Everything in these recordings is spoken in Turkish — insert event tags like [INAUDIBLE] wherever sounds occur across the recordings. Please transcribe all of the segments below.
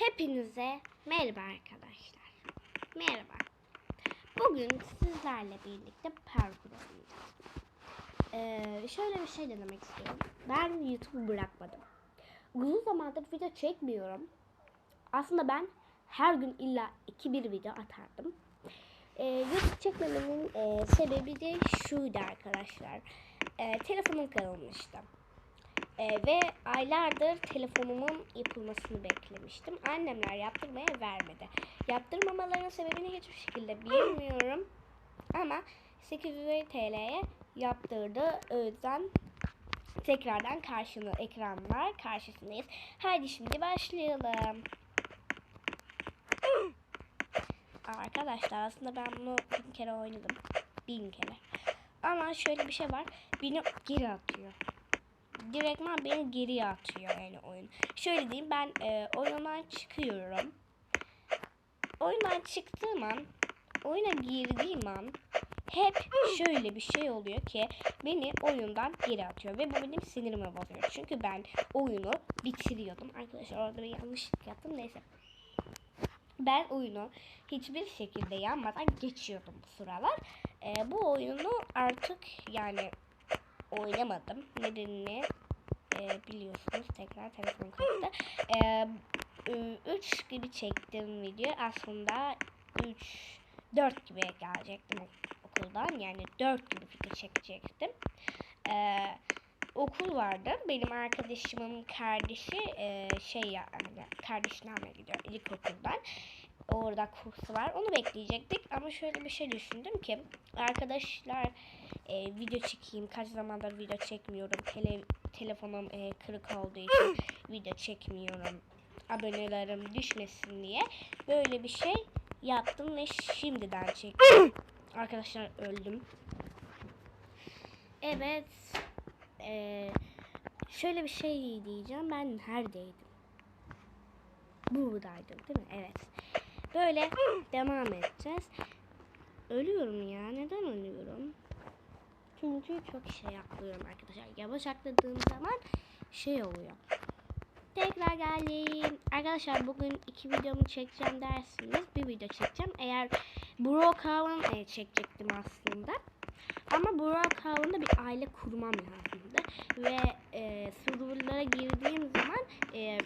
Hepinize merhaba arkadaşlar. Merhaba. Bugün sizlerle birlikte parkur oynayacağız. Ee, şöyle bir şey denemek istiyorum. Ben YouTube bırakmadım. Uzun zamandır video çekmiyorum. Aslında ben her gün illa iki bir video atardım. Ee, YouTube çekmememin e, sebebi de şuydu arkadaşlar. Ee, telefonum kırılmıştı. Ee, ve aylardır telefonumun yapılmasını beklemiştim. Annemler yaptırmaya vermedi. Yaptırmamalarının sebebini hiçbir şekilde bilmiyorum. Ama 850 TL'ye yaptırdı. O yüzden tekrardan karşını ekranlar karşısındayız. Haydi şimdi başlayalım. Arkadaşlar aslında ben bunu bin kere oynadım. Bin kere. Ama şöyle bir şey var. Beni geri atıyor direktman beni geriye atıyor yani oyun. Şöyle diyeyim ben e, oyundan çıkıyorum. Oyundan çıktığım an, oyuna girdiğim an hep şöyle bir şey oluyor ki beni oyundan geri atıyor ve bu benim sinirimi bozuyor. Çünkü ben oyunu bitiriyordum. Arkadaşlar orada bir yanlışlık yaptım neyse. Ben oyunu hiçbir şekilde yanmadan geçiyordum bu sıralar. E, bu oyunu artık yani oynamadım. Nedenini e, biliyorsunuz. Tekrar telefon kayıttı. E, 3 gibi çektim video. Aslında 3 4 gibi gelecektim okuldan. Yani 4 gibi video çekecektim. E, okul vardı. Benim arkadaşımın kardeşi e, şey yani kardeşine almaya gidiyor ilkokuldan. Orada kursu var. Onu bekleyecektik ama şöyle bir şey düşündüm ki arkadaşlar e, video çekeyim. Kaç zamandır video çekmiyorum. Tele, telefonum e, kırık olduğu için [LAUGHS] video çekmiyorum. Abonelerim düşmesin diye böyle bir şey yaptım ve şimdiden çektim. [LAUGHS] arkadaşlar öldüm. Evet. E, şöyle bir şey diyeceğim. Ben neredeydim? Buradaydım değil mi? Evet. Böyle [LAUGHS] devam edeceğiz. Ölüyorum ya. Neden ölüyorum? Çünkü çok şey atlıyorum arkadaşlar. Yavaş atladığım zaman şey oluyor. Tekrar geldim. Arkadaşlar bugün iki videomu çekeceğim dersiniz. Bir video çekeceğim. Eğer Brookhaven e, çekecektim aslında. Ama Brookhaven'da bir aile kurmam lazımdı. Ve e, serverlara girdiğim zaman e,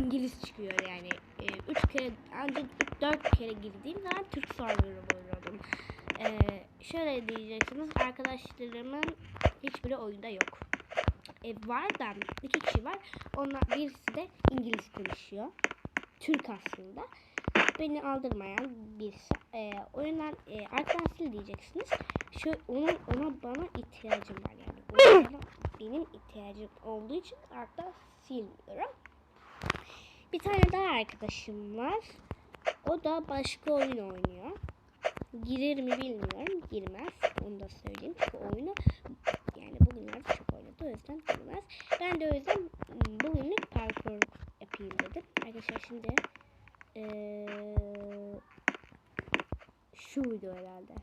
İngiliz çıkıyor yani. E, üç kere ancak dört kere girdiğim zaman Türk serverı buluyordum. E, şöyle diyeceksiniz arkadaşlarımın hiçbiri oyunda yok. E, var da iki kişi var. Onlar birisi de İngiliz konuşuyor. Türk aslında. Beni aldırmayan birisi. E, oyundan e, arkadaşlar diyeceksiniz. Şu onun ona bana ihtiyacım var yani. Benim ihtiyacım olduğu için arkadaş silmiyorum. Bir tane daha arkadaşım var. O da başka oyun oynuyor. Girer mi bilmiyorum. Girmez. Onu da söyleyeyim. Çünkü oyunu yani bugünlerde çok oynadı. O yüzden girmez. Ben de o yüzden bugünlük parkur yapayım dedim. Arkadaşlar şimdi ee, şuydu herhalde.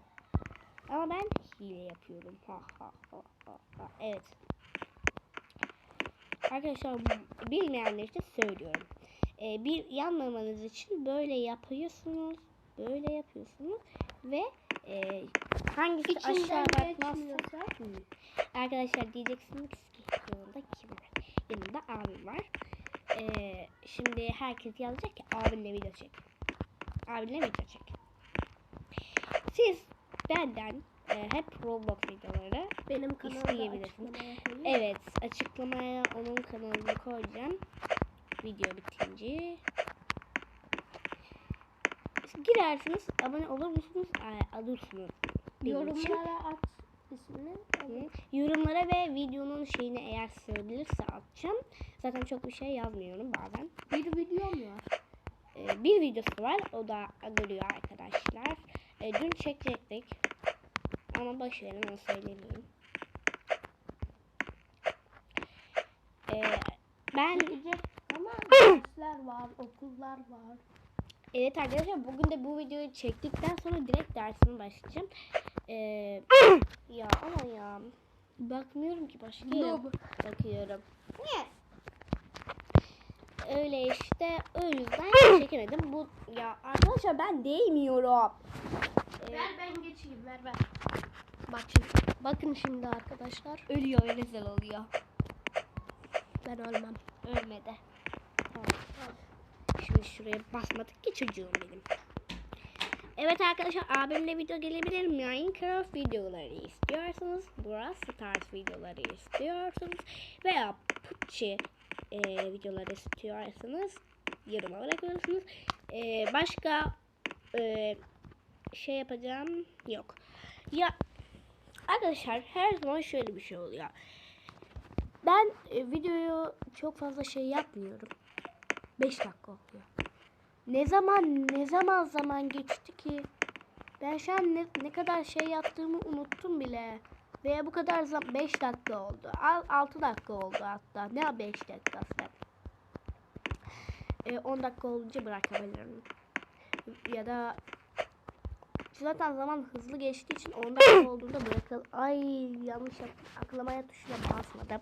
Ama ben hile yapıyorum. Ha ha ha ha. ha. Evet. Arkadaşlar bilmeyenler için söylüyorum. Ee, bir yanmamanız için böyle yapıyorsunuz. Böyle yapıyorsunuz. Ve e, hangisi İçinden aşağı bakmazsa? Hı. Arkadaşlar diyeceksiniz ki yanında kim var? Yanında abim var. Ee, şimdi herkes yazacak ki abinle video çek. Abinle video çek. Siz benden e, hep Roblox videoları Benim İsteyebilirsiniz. açıklamaya. Evet açıklamaya onun kanalını koyacağım. Video bitince. Girersiniz abone olur musunuz? Aa, alırsınız. Yorumlara at ismini. Yorumlara ve videonun şeyini eğer sığabilirse atacağım. Zaten çok bir şey yazmıyorum bazen. Bir video mu var? Ee, bir videosu var. O da duruyor arkadaşlar. Ee, dün çekecektik. Ama boş verin onu söylemeyeyim. Ee, ben ama [LAUGHS] dersler var, okullar var. Evet arkadaşlar bugün de bu videoyu çektikten sonra direkt dersime başlayacağım. Ee, [COUGHS] ya ama ya bakmıyorum ki başka yere Noob. bakıyorum. Niye? öyle işte o yüzden [COUGHS] çekemedim. Bu ya arkadaşlar ben değmiyorum. Ee, Ver ben geçeyim ver ver. Bak şimdi. Bakın şimdi arkadaşlar. ölüyor öyle güzel oluyor. Ben ölmem. Ölmedi. Şimdi şuraya basmadık ki çocuğum benim. Evet arkadaşlar abimle video gelebilir mi? Minecraft videoları istiyorsanız, Brawl Stars videoları istiyorsanız veya PUBG e, videoları istiyorsanız yoruma bırakıyorsunuz. E, başka e, şey yapacağım yok. Ya arkadaşlar her zaman şöyle bir şey oluyor. Ben e, videoyu çok fazla şey yapmıyorum. 5 dakika oluyor. Ne zaman ne zaman zaman geçti ki? Ben şu an ne, ne kadar şey yaptığımı unuttum bile. Ve bu kadar zaman 5 dakika oldu. 6 dakika oldu hatta. Ne 5 dakikası? E, 10 dakika olunca bırakabilirim. Ya da zaten zaman hızlı geçtiği için 10 dakika olduğunda bırakıl. Ay yanlış yaptım. Aklamaya tuşuna basmadım.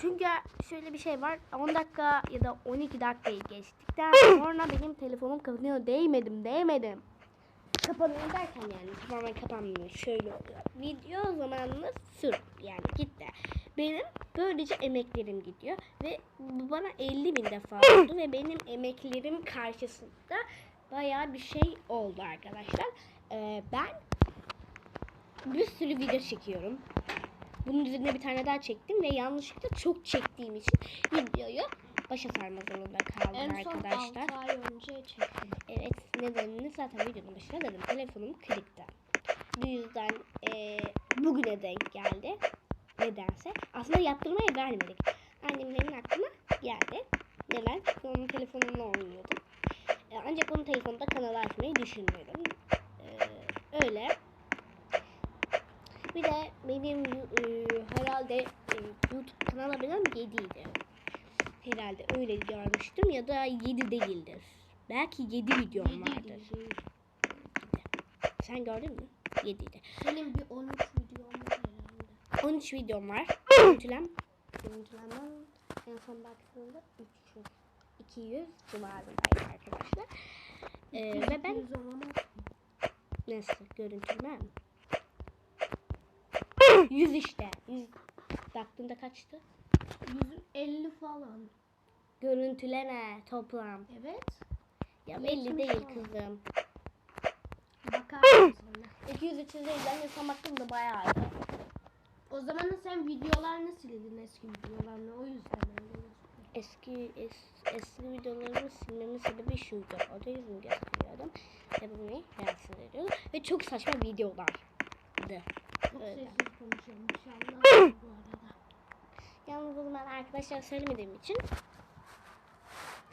Çünkü şöyle bir şey var. 10 dakika ya da 12 dakikayı geçtikten [LAUGHS] sonra benim telefonum kapanıyor. Değmedim, değmedim. Kapanıyor derken yani tamamen kapanmıyor. Şöyle oluyor. Video zamanını sür yani gitti. Benim böylece emeklerim gidiyor ve bu bana 50 bin defa [LAUGHS] oldu ve benim emeklerim karşısında bayağı bir şey oldu arkadaşlar. Ee, ben bir sürü video çekiyorum. Bunun üzerine bir tane daha çektim ve yanlışlıkla çok çektiğim için videoyu başa sarma zorunda kaldım En son arkadaşlar. 6 ay önce çektim. Evet nedenini zaten videonun başında dedim. Telefonum kırıktı. Bu yüzden eee, bugüne denk geldi. Nedense. Aslında yaptırmaya vermedik. Annemlerin aklına geldi. Neden? Çünkü onun telefonunla oynuyordum. E, ancak onun telefonunda kanalı açmayı düşünmüyorum. Eee, öyle. Bir de benim eee, herhalde eee, YouTube kanal abonem 7 idi. Herhalde öyle görmüştüm ya da 7 değildir. Belki 7 videom vardır. Sen gördün mü? 7 idi. Senin bir 13 videon var herhalde. 13 videom var. [CLEARS THROAT] Görüntülem. Görüntülemem en son baktığımda 300. 200 civarındaydı arkadaşlar. Ee, ve ben nasıl görüntülemem? 100 işte. 100 baktığımda kaçtı? 150 falan. Görüntüleme toplam. Evet. Ya belli Yetmiş değil falan. kızım. Bakarsın sonra. 200 300 değil. Ben de son baktığımda bayağıydı. O zaman da sen videolarını sildin eski videolarını o yüzden. Eski es, eski videolarımı silmemin sebebi şuydu. Orada yüzümü gösteriyordum. Ve bu beni rahatsız ediyordu. Ve çok saçma videolardı. Öyle. sessiz konuşuyorum inşallah bu arada. Yalnız bunu ben arkadaşlar söylemediğim için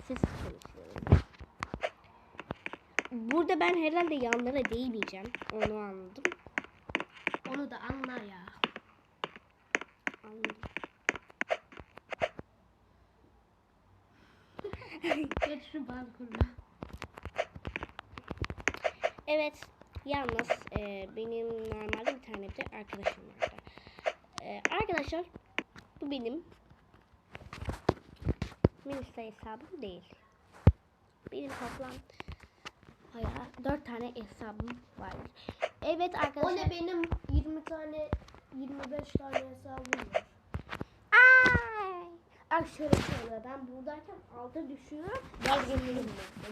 sessiz konuşuyorum. Burada ben herhalde yanlara değmeyeceğim. Onu anladım. Onu da anla ya. Anladım. [LAUGHS] Geç şu balkona. Evet. Yalnız e, benim normalde bir tane de arkadaşım vardı. E, arkadaşlar bu benim Minista hesabım değil. Benim toplam Hayır, 4 tane hesabım var. Evet arkadaşlar. O ne benim 20 tane 25 tane hesabım var. Ay! Ay şöyle şöyle ben buradayken alta geçemedim.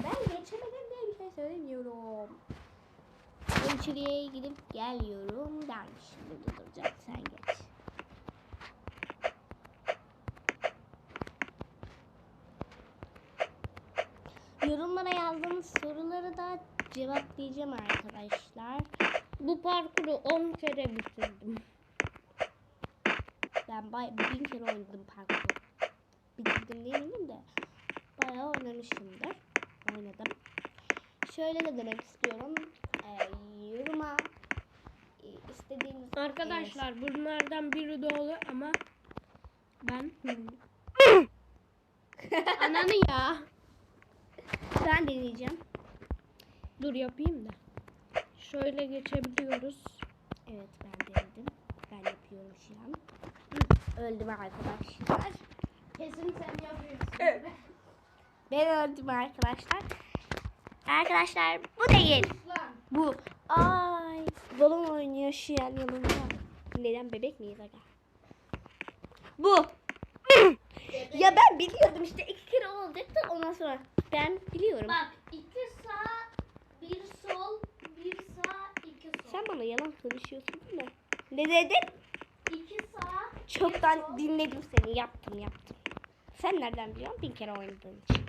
Ben geçemedim diye bir şey söylemiyorum. Ben içeriye gidip geliyorum dermiş. Burada duracak sen geç. Yorumlara yazdığınız soruları da cevaplayacağım arkadaşlar. Bu parkuru 10 kere bitirdim. Ben bay bin kere oynadım parkuru. Bitirdim diyemedim de bayağı oynamışımdır. Oynadım. Şöyle de demek istiyorum. Yoruma e, istediğiniz Arkadaşlar bunlardan biri doğru ama ben [LAUGHS] Ananı ya. ben deneyeceğim. Dur yapayım da. Şöyle geçebiliyoruz. Evet ben denedim. Ben yapıyorum şu an. Öldüm arkadaşlar. Kesin sen yapıyorsun. Ben öldüm arkadaşlar. Arkadaşlar bu değil. Bu. Ay. Balon oynuyor şu yan yanımda. Neden bebek miyiz aga? Bu. [CLEARS THROAT] ya ben biliyordum işte iki kere olacaktı ondan sonra. Ben biliyorum. Bak iki sağ, bir sol, bir sağ, iki sol. Sen bana yalan konuşuyorsun değil mi? Ne dedin? İki sağ, bir sol. Çoktan dinledim seni. Yaptım yaptım. Sen nereden biliyorsun? Bin kere oynadığın için.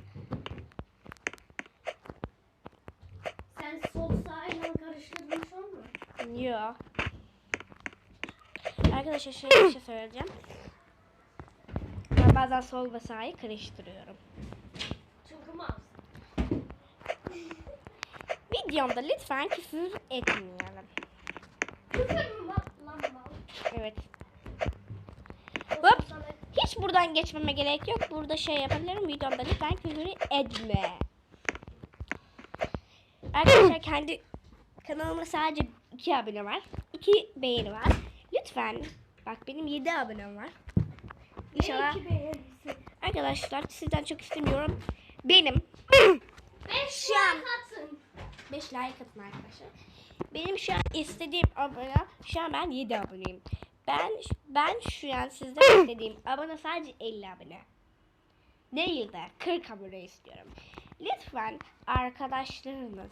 Sen sol sağ ile karıştırmış olma. Yok. Arkadaşlar şöyle bir şey söyleyeceğim. Ben bazen sol ve sağı karıştırıyorum. Çünkü mouse. [LAUGHS] Videomda lütfen küfür etmeyelim. Küfür mü lan? Evet. Hop. Hiç buradan geçmeme gerek yok. Burada şey yapabilirim. Videomda lütfen küfür etme. Arkadaşlar kendi kanalımda sadece iki abone var. iki beğeni var. Lütfen. Bak benim 7 abonem var. İnşallah. Arkadaşlar sizden çok istemiyorum. Benim Beş Şu an- like atın. 5 like atın arkadaşlar. Benim şu an istediğim abone şu an ben 7 aboneyim. Ben ben şu an sizden istediğim abone sadece 50 abone. Değil de 40 abone istiyorum. Lütfen arkadaşlarınız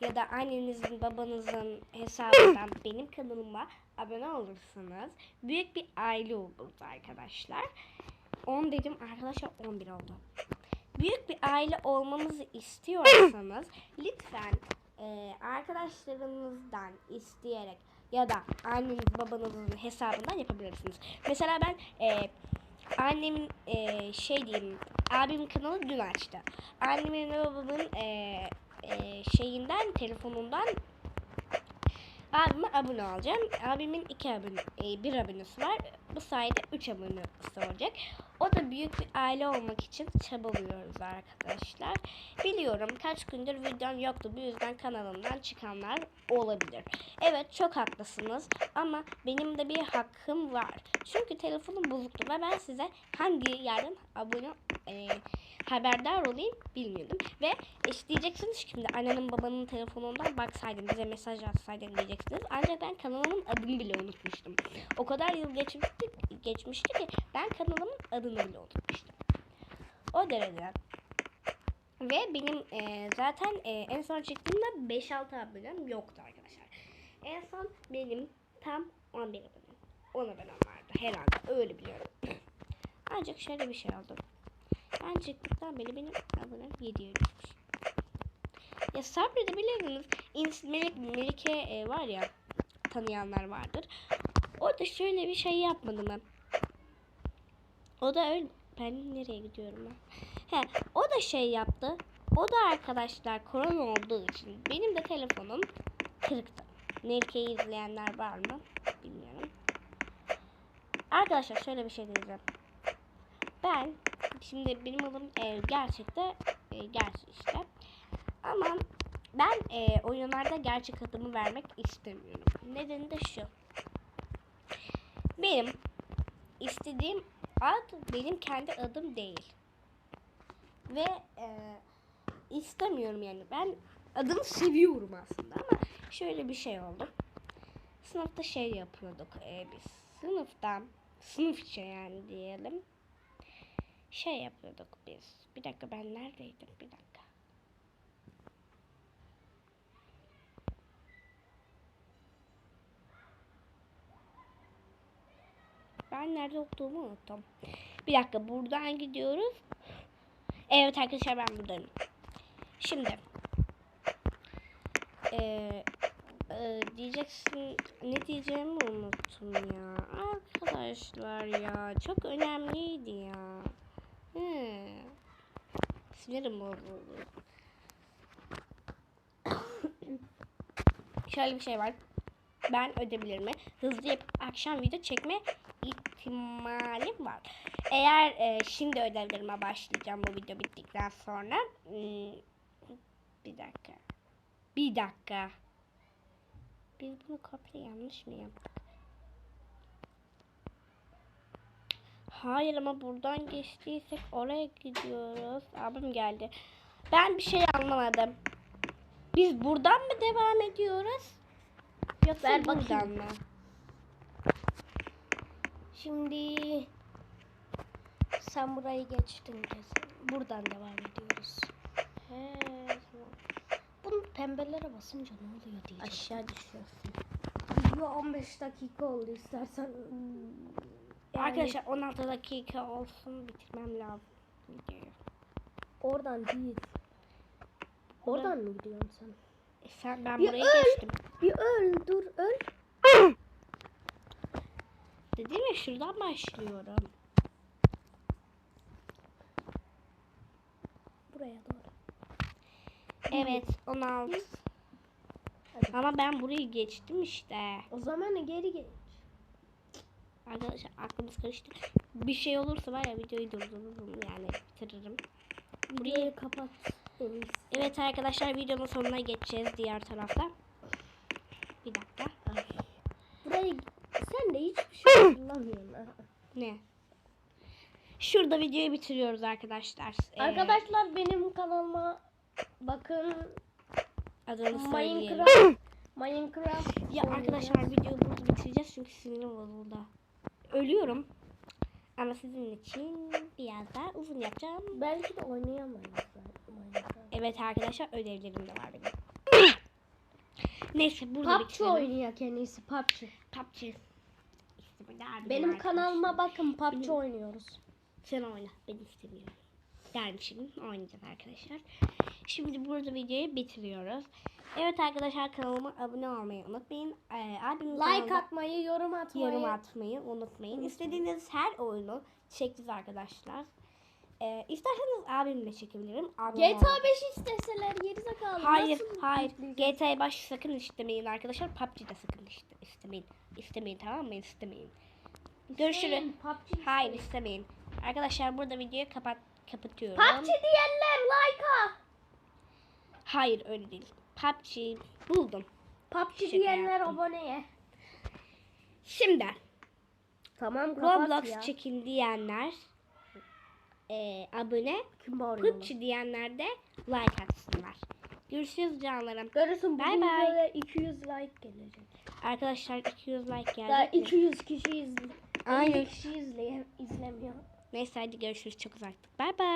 ya da annenizin babanızın hesabından [CLEARS THROAT] benim kanalıma abone olursanız büyük bir aile oluruz arkadaşlar. 10 dedim arkadaşlar 11 oldu büyük bir aile olmamızı istiyorsanız [CLEARS THROAT] lütfen e, arkadaşlarınızdan isteyerek ya da anneniz babanızın hesabından yapabilirsiniz. Mesela ben e, annemin e, şey diyeyim abimin kanalı dün açtı. Annemin ve babamın e, e, şeyinden telefonundan abime abone olacağım. Abimin iki abone, e, bir abonesi var. Bu sayede üç abonesi olacak. O da büyük bir aile olmak için çabalıyoruz arkadaşlar. Biliyorum kaç gündür videom yoktu. Bu yüzden kanalımdan çıkanlar olabilir. Evet çok haklısınız ama benim de bir hakkım var. Çünkü telefonum bozuktu ve ben size hangi yerden abone e, haberdar olayım bilmiyordum. Ve işte diyeceksiniz şimdi annenin babanın telefonundan baksaydın bize mesaj atsaydın diyeceksiniz. Ancak ben kanalımın adını bile unutmuştum. O kadar yıl geçmişti, geçmişti ki ben kanalımın adını bile unutmuştum. O derece. Ve benim e, zaten e, en son çıktığımda 5-6 abonem yoktu arkadaşlar. En son benim tam 11 abonem. 10 abonem vardı herhalde öyle biliyorum. [CLEARS THROAT] Ancak şöyle bir şey oldu. Ben çıktıktan beri benim abonem 7'ye düşmüş. Ya sabredebilirsiniz. Melik, Melike e, var ya tanıyanlar vardır. O da şöyle bir şey yapmadı mı? O da öyle. Ben nereye gidiyorum ben? He, o da şey yaptı. O da arkadaşlar korona olduğu için benim de telefonum kırıktı. Melike'yi izleyenler var mı? Bilmiyorum. Arkadaşlar şöyle bir şey diyeceğim. Ben şimdi benim adım e, gerçekte e, gerçek işte. Ama ben e, oyunlarda gerçek adımı vermek istemiyorum. Nedeni de şu. Benim istediğim ad benim kendi adım değil. Ve e, istemiyorum yani. Ben adımı seviyorum aslında ama şöyle bir şey oldu. Sınıfta şey yapıyorduk e, biz. Sınıfta sınıfça yani diyelim. Şey yapıyorduk biz. Bir dakika ben neredeydim? Bir dakika. Ben nerede olduğumu unuttum. Bir dakika buradan gidiyoruz. Evet arkadaşlar ben buradayım. Şimdi eee, eee, diyeceksin ne diyeceğimi unuttum ya. Arkadaşlar ya çok önemliydi ya. He. Sinirim bozuldu. Şöyle bir şey var. Ben ödevlerimi hızlı yapıp akşam video çekme ihtimalim var. Eğer e, şimdi ödevlerime başlayacağım bu video bittikten sonra. Hmm, bir dakika. Bir dakika. Biz bunu kopya yanlış mı yaptık? Hayır ama buradan geçtiysek oraya gidiyoruz. Abim geldi. Ben bir şey anlamadım. Biz buradan mı devam ediyoruz? Yoksa Ver buradan bakayım. mı? Şimdi sen burayı geçtin kesin. Buradan devam ediyoruz. He, tamam. Bunun pembelere basınca ne oluyor diyeceğim. Aşağı düşüyorsun. Video 15 dakika oldu istersen. Yani Arkadaşlar 16 dakika olsun bitirmem lazım videoyu. oradan değil. Oradan mı gidiyorsun sen? E sen ben Ya buraya öl! geçtim. Bir öl dur öl. [LAUGHS] Dedim ya şuradan başlıyorum. Buraya doğru. Evet 16. Hadi. Ama ben burayı geçtim işte. O zaman geri geç. Arkadaşlar aklımız karıştı. Bir şey olursa var ya videoyu durdururum yani bitiririm. Burayı kapat. Evet arkadaşlar videonun sonuna geçeceğiz diğer tarafta. Bir dakika. Burayı sen de hiçbir şey hatırlamıyorsun. ha. Ne? Şurada videoyu bitiriyoruz arkadaşlar. Ee, Arkadaşlar benim kanalıma bakın. adını söyleyelim. Minecraft. Minecraft. Ya arkadaşlar videoyu burada bitireceğiz çünkü sinirim bozuldu. Ölüyorum. Ama sizin için biraz daha uzun yapacağım. Belki de oynayamayız. ben. Evet arkadaşlar ödevlerim de var benim. [COUGHS] Neyse burada PUBG bitirelim. oynayak en iyisi PUBG. PUBG. İşte bu derdim Benim arkadaşlar. kanalıma bakın PUBG Benim- oynuyoruz. Sen oyna. Ben istemiyorum. Dermişim. Oynayacağız arkadaşlar. Şimdi burada videoyu bitiriyoruz. Evet arkadaşlar kanalıma abone olmayı unutmayın. Ee, abimin Like atmayı, yorum atmayı. yorum atmayı unutmayın. İstediğiniz her oyunu çekeceğiz arkadaşlar. Ee, isterseniz abimle çekebilirim. Abim GTA olmadı. 5 isteseler geri zekalı. Hayır, Nasıl hayır. yükleyeceğiz? GTA baş sakın istemeyin arkadaşlar. PUBG'de sakın iste- istemeyin. İstemeyin tamam mı? İstemeyin. Görüşürüz. PUBG Hayır istemeyin. Arkadaşlar burada videoyu kapat kapatıyorum. PUBG diyenler like'a. Hayır öyle değil. PUBG buldum. PUBG Şaka diyenler yaptım. aboneye. Şimdi Tamam Roblox çekin diyenler e, abone? PUBG diyenler de like atsınlar. Görüşürüz canlarım. Görürsün Bye bugün bye. böyle 200 like gelecek. Arkadaşlar 200 like Daha geldi. 200 kişi izliyor. Aynen. 50 kişi izleyen, izlemiyor. Neyse hadi görüşürüz çok uzaktık. Bye bye.